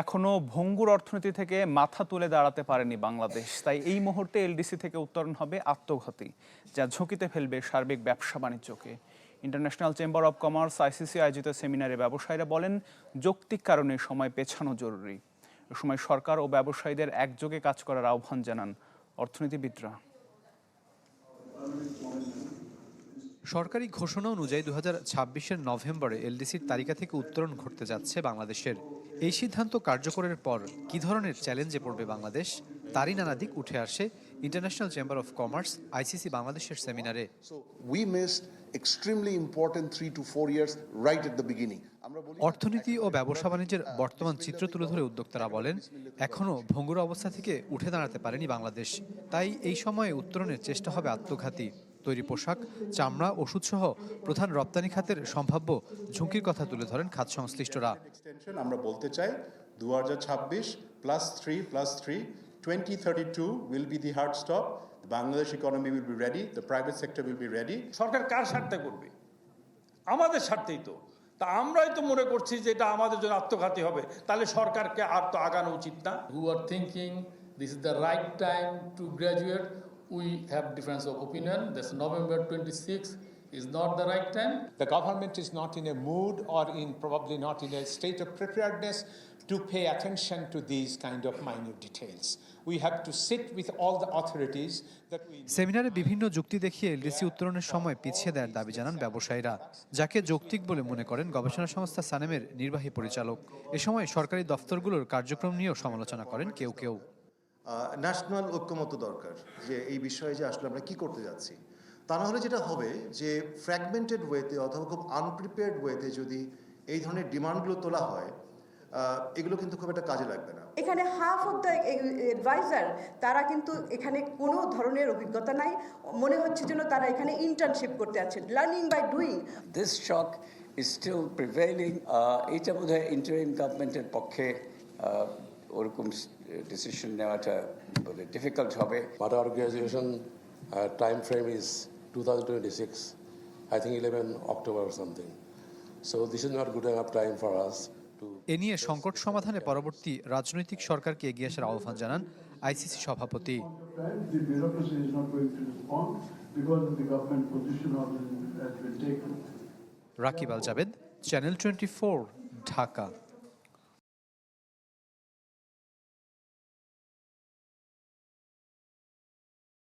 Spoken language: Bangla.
এখনও ভঙ্গুর অর্থনীতি থেকে মাথা তুলে দাঁড়াতে পারেনি বাংলাদেশ। তাই এই মুহূর্তে এলডিসি থেকে উত্তরণ হবে আত্মঘাতী, যা ঝুঁকিতে ফেলবে সার্বিক ব্যবসা বাণিজ্যকে। International Chamber of Commerce, ICC আয়োজিত সেমিনারে ব্যবসায়ীরা বলেন, যৌক্তিক কারণে সময় পেছানো জরুরি। এ সময় সরকার ও ব্যবসায়ীদের একযোগে কাজ করার আহ্বান জানান অর্থনীতিবিদরা। সরকারি ঘোষণা অনুযায়ী দু হাজার ছাব্বিশের নভেম্বরে এলডিসির তালিকা থেকে উত্তরণ ঘটতে যাচ্ছে বাংলাদেশের। এই সিদ্ধান্ত কার্যকরের পর কি ধরনের চ্যালেঞ্জে পড়বে বাংলাদেশ? তারই নানা দিক উঠে আসে International Chamber of Commerce ICC বাংলাদেশের সেমিনারে। Four years right at the beginning. আমরা বলি অর্থনীতি ও ব্যবসা বাণিজ্যের বর্তমান চিত্র তুলে ধরে উদ্যোক্তারা বলেন এখনও ভঙ্গুর অবস্থা থেকে উঠে দাঁড়াতে পারেনি বাংলাদেশ। তাই এই সময়ে উত্তরণের চেষ্টা হবে আত্মঘাতী। তৈরি পোশাক চামড়া ওষুধসহ প্রধান রপ্তানি খাতের সম্ভাব্য ঝুঁকির কথা তুলে ধরেন খাত সংশ্লিষ্টরা। এক্সটেনশন আমরা বলতে চাই দু হাজার ছাব্বিশ plus three plus three twenty thirty two will be the hard stop Bangladesh economy will be ready the private sector will be ready সরকার কার স্বার্থে করবে? আমাদের স্বার্থেই তো। তা আমরাই তো মনে করছি যে এটা আমাদের জন্য আত্মঘাতী হবে। তাহলে সরকারকে আর তো আগানো উচিত না। Who are thinking this is the right time to graduate, we have difference of opinion. This November 26 is not the right time. The government is not in a mood or in probably not in a state of preparedness to pay attention to these kind of minute details. We have to sit with all the authorities that we সেমিনারে বিভিন্ন যুক্তি দেখিয়ে এলডিসি উত্তরণের সময় পিছিয়ে দেওয়ার দাবি জানান ব্যবসায়ীরা যাকে যৌক্তিক বলে মনে করেন গবেষণা সংস্থা সানেমের নির্বাহী পরিচালক এ সময় সরকারি দফতরগুলোর কার্যক্রম নিয়েও সমালোচনা করেন কেউ কেউ ন্যাশনাল ঐক্যমত্য দরকার যে এই বিষয়ে যে আসলে আমরা কি করতে যাচ্ছি। তা না হলে যেটা হবে যে ফ্র্যাগমেন্টেড ওয়েতে অথবা খুব আনপ্রিপেয়ার্ড ওয়েতে যদি এই ধরনের ডিমান্ডগুলো তোলা হয় এগুলো কিন্তু খুব একটা কাজে লাগবে না। এখানে হাফ অফ দ্য অ্যাডভাইজার তারা কিন্তু এখানে কোনো ধরনের অভিজ্ঞতা নাই। মনে হচ্ছে যেন তারা এখানে ইন্টার্নশিপ করতে আছেন learning by doing this shock is prevailing. Uh, এটা বোধ হয় ইন্টারিম গভর্নমেন্টের পক্ষে ওরকম ডিসিশন নেওয়াটা বলে ডিফিকাল্ট হবে। But our graduation time frame is to I think eleven October something so this is not good enough time for us এ নিয়ে সংকট সমাধানে পরবর্তী রাজনৈতিক সরকারকে এগিয়ে আসার আহ্বান জানান আইসিসি সভাপতি। Rakib Al Jabed channel twenty four Dhaka